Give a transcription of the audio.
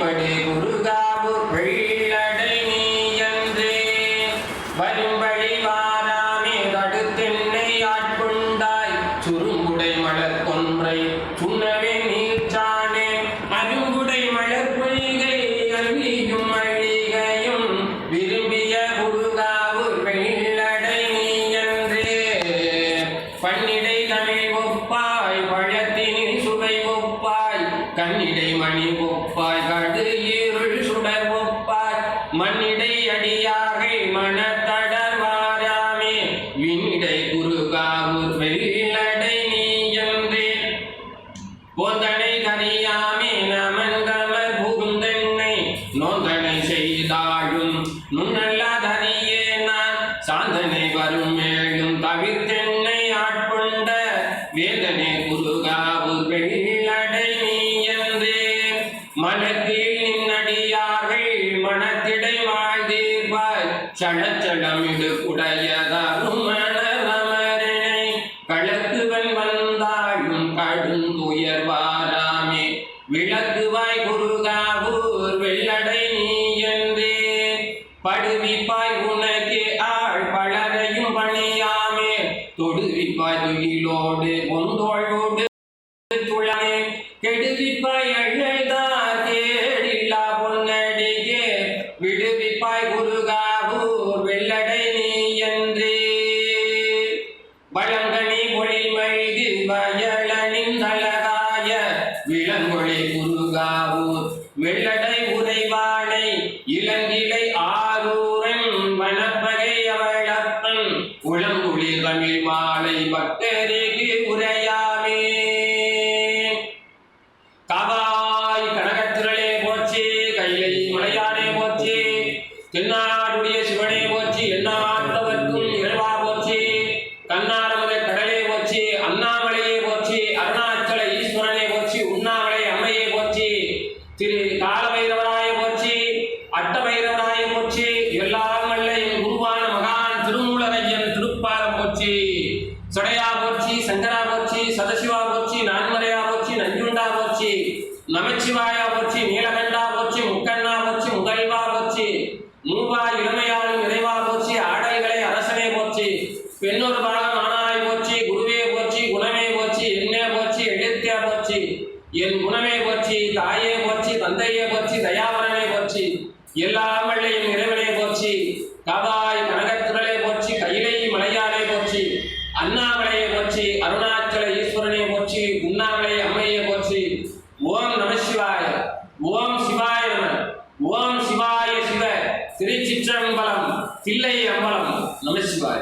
படி குருகாவு வெள்ளடை நீ என்றே வரும்பழிவா கண்ணிடை மணி ஒப்பாய் கடு இருள் சுடர் ஒப்பாய். மண்ணிடை அடியாகை மனத்தடர் மனத்தில் நின்னடியார்கள் மனத்திடை வாழ்தீர்வாய் சடச்சடமிடு குடையதாரும் மனரமரனை கலக்குவன் வந்தாலும் கடும் துயர் விளக்குவாய் குருகாவூர் வெள்ளடை நீ என்றே படுவிப்பாய் உனக்கு ஆள் பலரையும் பணியாமே. தொடுவிப்பாய் துயிலோடு ஒன்றோடு துளனே கெடுவிப்பாய் அழைதார் விளங்கொழி குருகாவூர் வெள்ளடை உரைவாடை இளங்கிளை ஆரூரன் வனப்பகை அவளப்பன். உளங்குழி தமிழ் மாலை பக்தருக்கு உரையா திரு காலபைரவராய போச்சு அட்டபைரவராய போச்சு எல்லாம் வல்ல என் குருவான மகான் திருமூலரையன் திருப்பாரம் போச்சு சடையா போச்சு சங்கரா போச்சு சதசிவா போச்சு நான்மலையா போச்சு நஞ்சுண்டா போச்சு நமச்சிவாயா போச்சு நீலகன் போச்சு முக்கண்ணா போச்சு முதல்வா போச்சு மூவா இளமையாளும் இறைவா போச்சு ஆடைகளை அரசனே போச்சு பெண்ணொரு பாகம் ஆனாய் போச்சு குருவே போச்சு குணமே போச்சு என்னே போச்சு எழுத்தே போச்சு என் போச்சு தாயே போச்சு தந்தையே போச்சு தயாவரனே போச்சு எல்லாமல்லையும் இறைவனே போச்சு காவாய் கனகத்திரளே போச்சு கைலை மலையாலே போச்சு அண்ணாமலையே போச்சு அருணாச்சல ஈஸ்வரனே போச்சு உண்ணாமலை அம்மையே போச்சு ஓம் நம சிவாய ஓம் சிவாய நம ஓம் சிவாய சிவ திருச்சிற்றம்பலம் தில்லை அம்பலம் நம சிவாய.